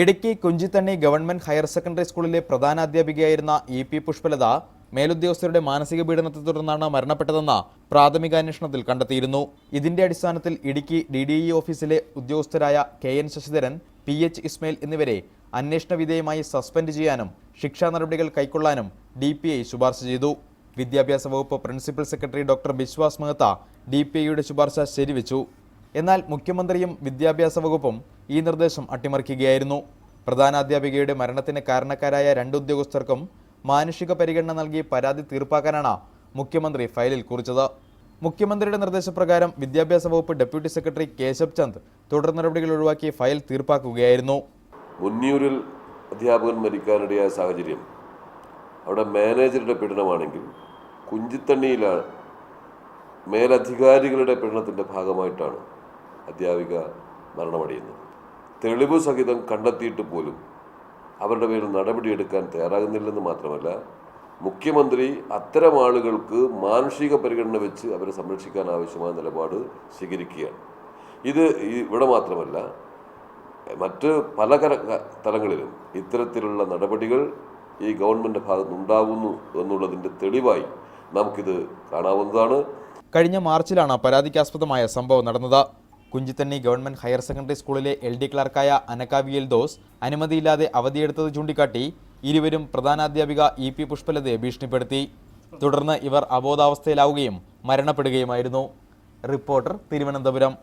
Idukki Kunchithanni government higher secondary സ്കൂളിലെ പ്രധാനാധ്യാപികയായിരുന്ന E P Pushpalatha മേലുദ്യോഗസ്ഥരുടെ മാനസിക പീഡനത്തെ തുടർന്നാണ് മരണപ്പെട്ടതെന്ന് പ്രാഥമിക അന്വേഷണത്തിൽ കണ്ടെത്തിയിരുന്നു. ഇതിന്റെ അടിസ്ഥാനത്തിൽ ഇടുക്കി ഡി ഡി ഇ ഓഫീസിലെ ഉദ്യോഗസ്ഥരായ K N Sasidharan P H Ismail എന്നിവരെ അന്വേഷണ വിധേയമായി സസ്പെൻഡ് ചെയ്യാനും ശിക്ഷാ നടപടികൾ കൈക്കൊള്ളാനും ഡി പി ഐ ശുപാർശ ചെയ്തു. വിദ്യാഭ്യാസ വകുപ്പ് principal secretary doctor Biswas Mehta D P ഐയുടെ ശുപാർശ ശരിവെച്ചു. എന്നാൽ മുഖ്യമന്ത്രിയും വിദ്യാഭ്യാസ വകുപ്പും ഈ നിർദ്ദേശം അട്ടിമറിക്കുകയായിരുന്നു. പ്രധാനാധ്യാപികയുടെ മരണത്തിന് കാരണക്കാരായ രണ്ട് ഉദ്യോഗസ്ഥർക്കും മാനുഷിക പരിഗണന നൽകി പരാതി തീർപ്പാക്കാനാണ് മുഖ്യമന്ത്രി ഫയലിൽ കുറിച്ചത്. മുഖ്യമന്ത്രിയുടെ നിർദ്ദേശപ്രകാരം വിദ്യാഭ്യാസ വകുപ്പ് ഡെപ്യൂട്ടി സെക്രട്ടറി കേശവ് ചന്ദ് തുടർ നടപടികൾ ഒഴിവാക്കി ഫയൽ തീർപ്പാക്കുകയായിരുന്നു. മുന്നിയൂരിൽ അധ്യാപകൻ മരിക്കാനിടയായ സാഹചര്യം അവിടെ മാനേജറുടെ പീഡനമാണെങ്കിൽ കുഞ്ചിത്തണ്ണിയിലാണ് മേലധികാരികളുടെ പീഡനത്തിന്റെ ഭാഗമായിട്ടാണ് അധ്യാപിക മരണമടയുന്നത്. തെളിവ് സഹിതം കണ്ടെത്തിയിട്ട് പോലും അവരുടെ പേരിൽ നടപടിയെടുക്കാൻ തയ്യാറാകുന്നില്ലെന്ന് മാത്രമല്ല മുഖ്യമന്ത്രി അത്തരം ആളുകൾക്ക് മാനുഷിക പരിഗണന വെച്ച് അവരെ സംരക്ഷിക്കാൻ ആവശ്യമായ നിലപാട് സ്വീകരിക്കുകയാണ്. ഇത് ഇവിടെ മാത്രമല്ല മറ്റ് പല കര തലങ്ങളിലും ഇത്തരത്തിലുള്ള നടപടികൾ ഈ ഗവൺമെന്റ് ഭാഗത്ത് ഉണ്ടാകുന്നു എന്നുള്ളതിന്റെ തെളിവായി നമുക്കിത് കാണാവുന്നതാണ്. കഴിഞ്ഞ മാർച്ചിലാണ് പരാതിക്കാസ്പദമായ സംഭവം നടന്നത്. കുഞ്ചിത്തണ്ണി ഗവൺമെന്റ് ഹയർ സെക്കൻഡറി സ്കൂളിലെ എൽ ഡി ക്ലർക്കായ അനക്കാവിയൽ ദോസ് അനുമതിയില്ലാതെ അവധിയെടുത്തത് ചൂണ്ടിക്കാട്ടി ഇരുവരും പ്രധാനാധ്യാപിക ഇ പി പുഷ്പലതയെ ഭീഷണിപ്പെടുത്തി. തുടർന്ന് ഇവർ അബോധാവസ്ഥയിലാവുകയും മരണപ്പെടുകയുമായിരുന്നു. റിപ്പോർട്ടർ തിരുവനന്തപുരം.